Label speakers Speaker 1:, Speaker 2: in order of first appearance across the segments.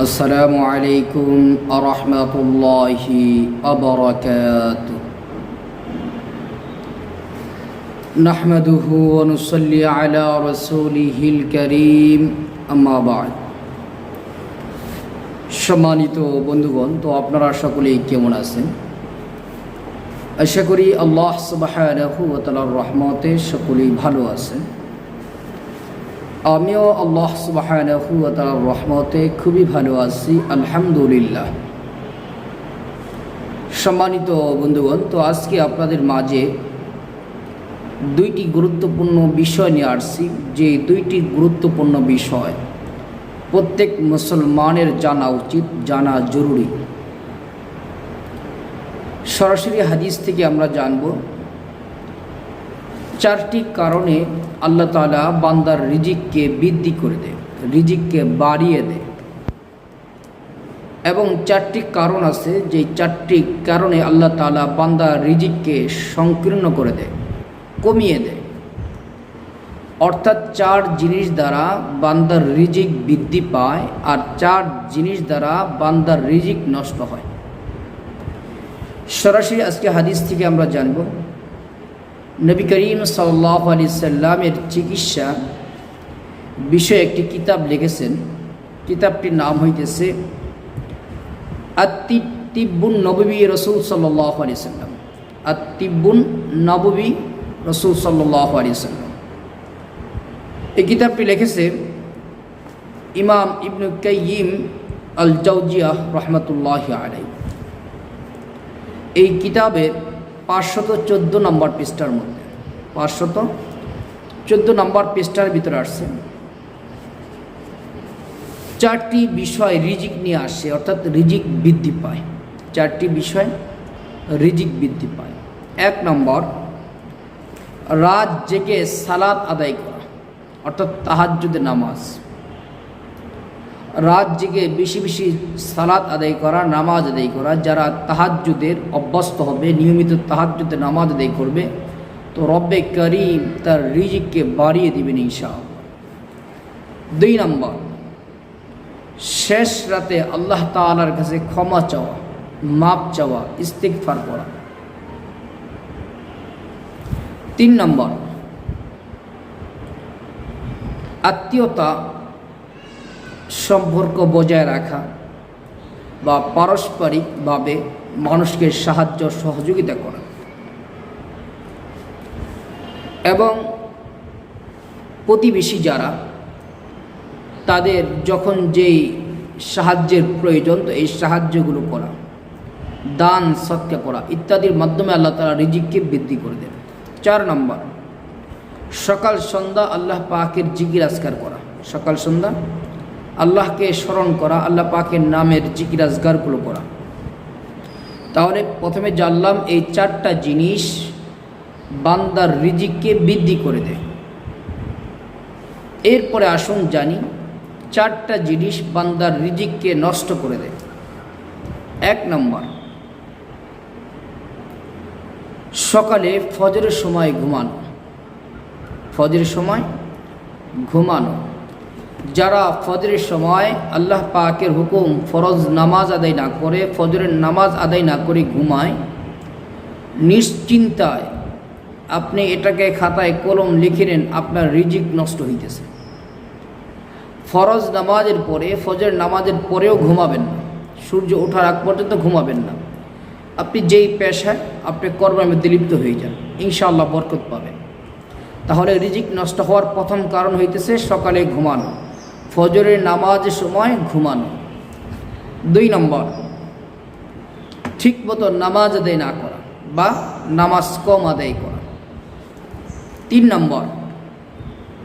Speaker 1: السلام عليكم ورحمة الله وبركاته نحمده ونصلي على رسوله الكريم أما بعد সম্মানিত বন্ধুগণ তো আপনারা সকলেই কেমন আছেন আশা করি আল্লাহ সুবাহানহু তালার রহমতে সকলেই ভালো আছেন আমিও আল্লাহ সুবাহানহু তালার রহমতে খুবই ভালো আছি, আলহামদুলিল্লাহ। সম্মানিত বন্ধুগণ, তো আজকে আপনাদের মাঝে দুইটি গুরুত্বপূর্ণ বিষয় নিয়ে আসছি। যে দুইটি গুরুত্বপূর্ণ বিষয়, প্রত্যেক মুসলমানের জানা উচিত, জানা জরুরি। সরাসরি হাদিস থেকে আমরা জানব চারটি কারণে আল্লাহ তালা বান্দার রিজিককে বৃদ্ধি করে দেয়, রিজিককে বাড়িয়ে দেয়। এবং চারটি কারণ আছে যে চারটি কারণে আল্লাহ তালা বান্দার রিজিককে সংকীর্ণ করে দেয়, কমিয়ে দেয়। অর্থাৎ চার জিনিস দ্বারা বান্দার রিজিক বৃদ্ধি পায় আর চার জিনিস দ্বারা বান্দার রিজিক নষ্ট হয়। সরাসরি আজকে হাদিস থেকে আমরা জানব নবী করিম সাল্লাহ আলি সাল্লামের চিকিৎসা বিষয়ে একটি কিতাব লিখেছেন। কিতাবটির নাম হইতেছে আত্মিবুন নবী রসুল সাল্লাহ আলি সাল্লাম। আত্মিবুন নবী রসুল সাল্লাহ আলি সাল্লাম। এই কিতাবটি লিখেছে ইমাম ইবনু কাইয়িম আল জাউজিয়া রহমতুল্লাহ আলাই এই কিতাবের পাঁচশত চোদ্দ নম্বর পৃষ্ঠার মধ্যে। পাঁচশত চোদ্দ নম্বর পৃষ্ঠার ভিতরে আসছে। চারটি বিষয় রিজিক নিয়ে আসছে অর্থাৎ রিজিক বৃদ্ধি পায়। চারটি বিষয় রিজিক বৃদ্ধি পায়। এক নম্বর, রাত জেগে সালাদ আদায় করা, অর্থাৎ তাহাজ্জুদের নামাজ। রাত বেশি বেশি সালাত আদায় করা, নামাজ আদায় করা, যারা তাহাজ্জুদের অভ্যস্ত হবে, নিয়মিত তাহাজ্জুদের নামাজ আদায় করবে, তো রব্বে করিম তার রিজিককে বাড়িয়ে দিবেন ঈশা দুই নম্বর, শেষ রাতে আল্লাহ তালার কাছে ক্ষমা চাওয়া মাপ চাওয়া ইস্তিকফার করা। তিন নম্বর, আত্মীয়তা সম্পর্ক বজায় রাখা বা পারস্পরিকভাবে মানুষকে সাহায্য সহযোগিতা করা। এবং প্রতিবেশী যারা, তাদের যখন যেই সাহায্যের প্রয়োজন, তো এই সাহায্যগুলো করা, দান, সৎকা করা ইত্যাদির মাধ্যমে আল্লাহ তালা রিজিককে বৃদ্ধি করে দেন। চার নম্বর, সকাল সন্ধ্যা আল্লাহ পাকের জিকির আজকার করা। সকাল সন্ধ্যা আল্লাহকে স্মরণ করা, আল্লাহ পাকের নামের জিকির আজগারগুলো করা তাহলে প্রথমে জানলাম এই চারটা জিনিস বান্দার রিজিককে বৃদ্ধি করে দেয়। এরপরে আসুন জানি চারটা জিনিস বান্দার রিজিককে নষ্ট করে দেয়। এক নম্বর, সকালে ফজরের সময় ঘুমানো। ফজরের সময় ঘুমানো। যারা ফজরের সময় আল্লাহ পাকের হুকুম ফরজ নামাজ আদায় না করে, ফজরের নামাজ আদায় না করে ঘুমায়, নিশ্চিন্তায় আপনি এটাকে খাতায় কলম লিখে নেন, আপনার রিজিক নষ্ট হইতেছে। ফরজ নামাজের পরে ফজর নামাজের পরেও ঘুমাবেন না। সূর্য ওঠার আগ পর্যন্ত ঘুমাবেন না। আপনি যেই পেশায়, আপনি মধ্যে লিপ্ত হয়ে যান, ইনশাআল্লাহ বরকত পাবেন। তাহলে রিজিক নষ্ট হওয়ার প্রথম কারণ হইতেছে সকালে ঘুমানো। ফজরের নামাজের সময় ঘুমানো। দুই নম্বর, ঠিক মতো নামাজ আদায় না করা বা নামাজ কম আদায় করা। তিন নম্বর,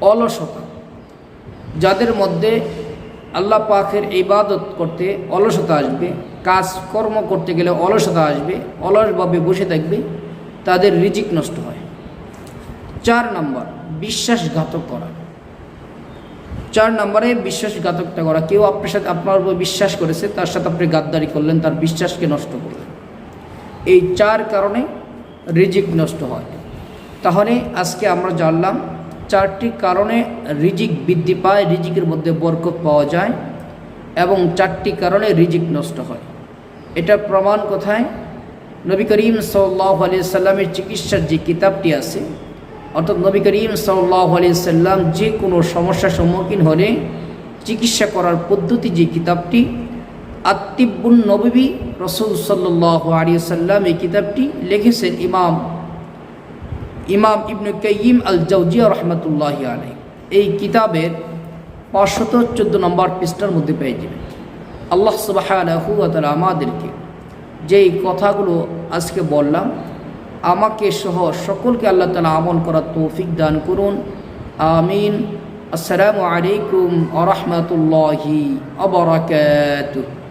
Speaker 1: অলসতা। যাদের মধ্যে আল্লাহ পাখের ইবাদত করতে অলসতা আসবে কাজ কর্ম করতে গেলে অলসতা আসবে, অলসভাবে বসে থাকবে, তাদের রিজিক নষ্ট হয়। চার নম্বর, বিশ্বাসঘাতক করা। চার নম্বরে বিশ্বাসঘাতকটা করা। কেউ আপনার সাথে আপনার উপর বিশ্বাস করেছে, তার সাথে আপনি গাদ্দারি করলেন, তার বিশ্বাসকে নষ্ট করলেন। এই চার কারণে রিজিক নষ্ট হয়। তাহলে আজকে আমরা জানলাম, চারটি কারণে রিজিক বৃদ্ধি পায়, রিজিকের মধ্যে বরকত পাওয়া যায়, এবং চারটি কারণে রিজিক নষ্ট হয়। এটা প্রমাণ কোথায়? নবী করিম সাল্লাহ আলিয়া সাল্লামের চিকিৎসার যে কিতাবটি আছে অর্থাৎ নবী করিম সাল্লাহ সাল্লাম যে কোনো সমস্যার সম্মুখীন হলে চিকিৎসা করার পদ্ধতি যে কিতাবটি আত্মিবুন নবী রসুল সাল্লাহ আলিয়া সাল্লাম এই কিতাবটি লিখেছেন ইমাম ইমাম ইবনু কাইয়িম আল জাউজিয়া রহমতুল্লাহ আলাই এই কিতাবের পাঁচশত চোদ্দ নম্বর পৃষ্ঠার মধ্যে পেয়ে যাবেন। আল্লাহ সুবাহ আমাদেরকে যেই কথাগুলো আজকে বললাম আমাকে সহ সকলকে আল্লাহ তালা আমল করার তৌফিক দান করুন। আমিন। আসসালামু আলাইকুম আ রহমতুল্লাহি আবরাকাতুহ